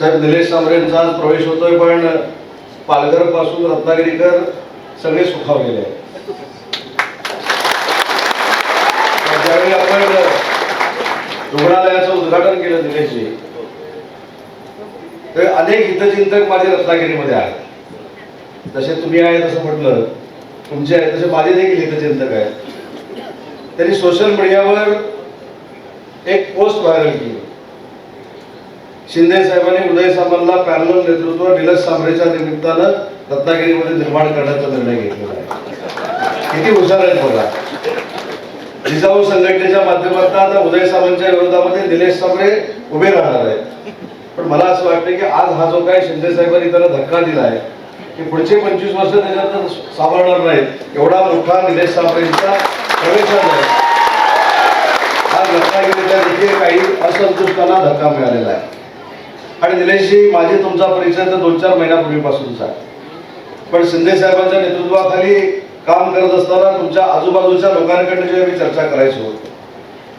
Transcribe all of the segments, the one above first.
साहेब निलेश सामरेंचा आज प्रवेश होतोय पण पालघरपासून रत्नागिरीकर सगळे सुखावलेले आहेत. ज्यावेळी आपण रुग्णालयाचं उद्घाटन केलं निलेशजी तर अनेक हितचिंतक माझे रत्नागिरीमध्ये आहेत. जसे तुम्ही आहे तसं म्हटलं तुमचे आहे तसे माझे देखील हितचिंतक आहेत. त्यांनी सोशल मीडियावर एक पोस्ट व्हायरल केली. शिंदे साहेबांनी उदय सामंतला पॅरल नेतृत्व निलज साबरेच्या निमित्तानं रत्नागिरीमध्ये निर्माण करण्याचा निर्णय घेतलेला आहे. किती हुशार आहेत बघा. जिजाऊ संघटनेच्या माध्यमातून आता उदय सामंतच्या विरोधामध्ये निलेश साबरे उभे राहणार आहेत. पण मला असं वाटतं की आज हा जो काय शिंदे साहेबांनी त्याला धक्का दिला आहे की पुढचे पंचवीस वर्ष त्याच्यात सावरणार नाहीत. एवढा मोठा निलेश सांबरेंचा प्रवेश आहे. आज रत्नागिरीच्या देखील काही असंतुष्टांना धक्का मिळालेला आहे. आणि निलेशजी माझे तुमचा परिचय तर दोन चार महिन्यापूर्वीपासूनचा पण शिंदे साहेबांच्या नेतृत्वाखाली काम करत असताना तुमच्या आजूबाजूच्या लोकांकडे जेव्हा मी चर्चा करायचो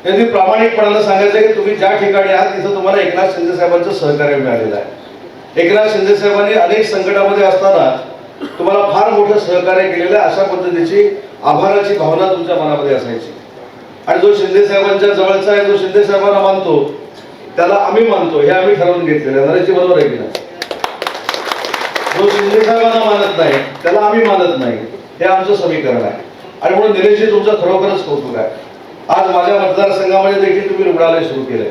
त्यांनी प्रामाणिकपणानं सांगायचं की तुम्ही ज्या ठिकाणी आहात तिथं तुम्हाला एकनाथ शिंदे साहेबांचं सहकार्य मिळालेलं आहे. एकनाथ शिंदे साहेबांनी अनेक संकटामध्ये असताना तुम्हाला फार मोठं सहकार्य केलेलं आहे अशा पद्धतीची आभाराची भावना तुमच्या मनामध्ये असायची. आणि जो शिंदे साहेबांच्या जवळचा आहे जो शिंदे साहेबांना मानतो त्याला आम्ही मानतो हे आम्ही ठरवून घेतलेलं आहे. नरेशजी बरोबर आहे की नाही? जो शिंदे साहेबांना मानत नाही त्याला आम्ही मानत नाही. हे आमचं समीकरण आहे. आणि म्हणून निलेशजी तुमचं खरोखरच कौतुक आहे. आज माझ्या मतदारसंघामध्ये देखील तुम्ही रुग्णालय सुरू केलंय.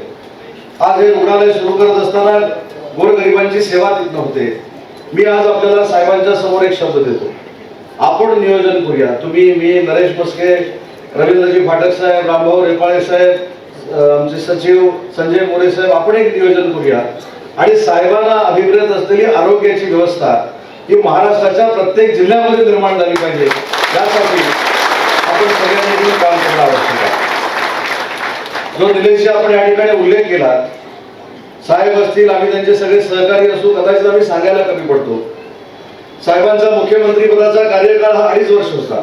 आज हे रुग्णालय सुरू करत असताना गोरगरिबांची सेवा तिथं होते. मी आज आपल्याला साहेबांच्या समोर एक शब्द देतो. आपण नियोजन करूया. तुम्ही मी नरेश बसके रवींद्रजी फाटक साहेब रामभाऊ रेपाळे साहेब आमचे सचिव संजय मोरे साहेब आपण एक नियोजन करूया. आणि साहेबांना अभिप्रेत असलेली आरोग्याची व्यवस्था ही महाराष्ट्राच्या प्रत्येक जिल्ह्यामध्ये निर्माण झाली पाहिजे. यासाठी आपण सगळ्यांनी मिळून काम करणं आवश्यक आहे. जो निलेशजी आपण या ठिकाणी उल्लेख केला साहेब असतील आम्ही त्यांचे सगळे सहकारी असू कदाचित आम्ही सांगायला कमी पडतो. साहेबांचा मुख्यमंत्री पदाचा कार्यकाळ हा अडीच वर्ष होता.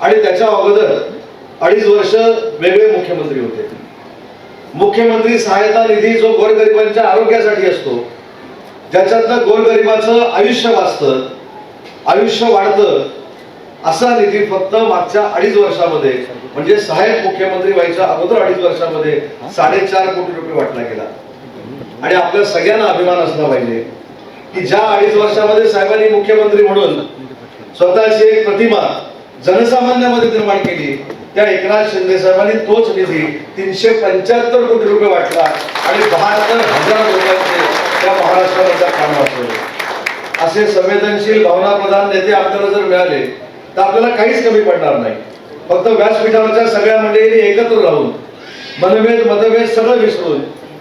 आणि त्याच्या अगोदर अडीच वर्ष वेगळे मुख्यमंत्री होते. मुख्यमंत्री सहायता निधी जो गोरगरिबांच्या आरोग्यासाठी असतो ज्याच्यातनं गोरगरिबाचं आयुष्य वाचतं आयुष्य वाढतं असा निधी फक्त मागच्या अडीच वर्षामध्ये म्हणजे सहाय्यक मुख्यमंत्री व्हायच्या अगोदर अडीच वर्षामध्ये साडेचार कोटी रुपये वाटला गेला. आणि आपल्या सगळ्यांना अभिमान असला पाहिजे की ज्या अडीच वर्षामध्ये साहेबांनी मुख्यमंत्री म्हणून स्वतःची एक प्रतिमा जनसामान्यामध्ये निर्माण केली त्या एकनाथ शिंदे साहेबांनी तोच निधी तीनशे पंच्याहत्तर कोटी रुपये वाटला आणि बहात्तर हजार लोकांचे त्या महाराष्ट्रामधल्या काम वाचवले असे संवेदनशील भावनाप्रधान नेते आपल्याला जर मिळाले तर आपल्याला काहीच कमी पडणार नाही. फक्त व्यासपीठावरच्या सगळ्या मंडळींनी एकत्र राहून मनभेद मतभेद सगळं विसरून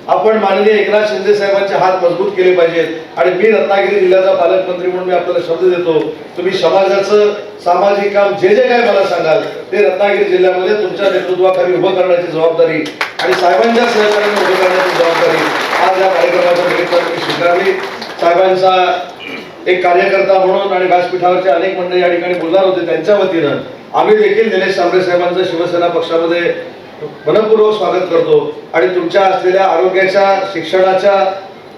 आपण माननीय एकनाथ शिंदे साहेबांचे हात मजबूत केले पाहिजेत. आणि मी रत्नागिरी जिल्ह्याचा पालकमंत्री म्हणून मी आपल्याला शब्द देतो. तुम्ही समाजाचं सामाजिक काम जे जे काय मला सांगाल ते रत्नागिरी जिल्ह्यामध्ये तुमच्या नेतृत्वाखाली उभं करण्याची जबाबदारी आणि साहेबांच्या सहकार्याने उभं करण्याची जबाबदारी आज या कार्यक्रमाच्या निमित्ताने मी स्वीकारली. साहेबांचा एक कार्यकर्ता म्हणून आणि व्यासपीठावरचे अनेक मंडळी या ठिकाणी बोलणार होते त्यांच्या वतीनं. आम्ही देखील निलेश सांबरे साहेबांचं शिवसेना पक्षामध्ये मनपूर्वक स्वागत करतो आणि तुमच्या असलेल्या आरोग्याच्या शिक्षणाच्या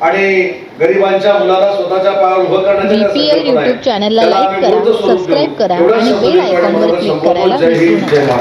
आणि गरिबांच्या मुलाला स्वतःच्या पायावर उभं करण्याच्या YouTube चॅनलला आम्ही करा. सबस्क्राईब करा आणि बेल आयकॉनवर क्लिक. करायला विसरू नका.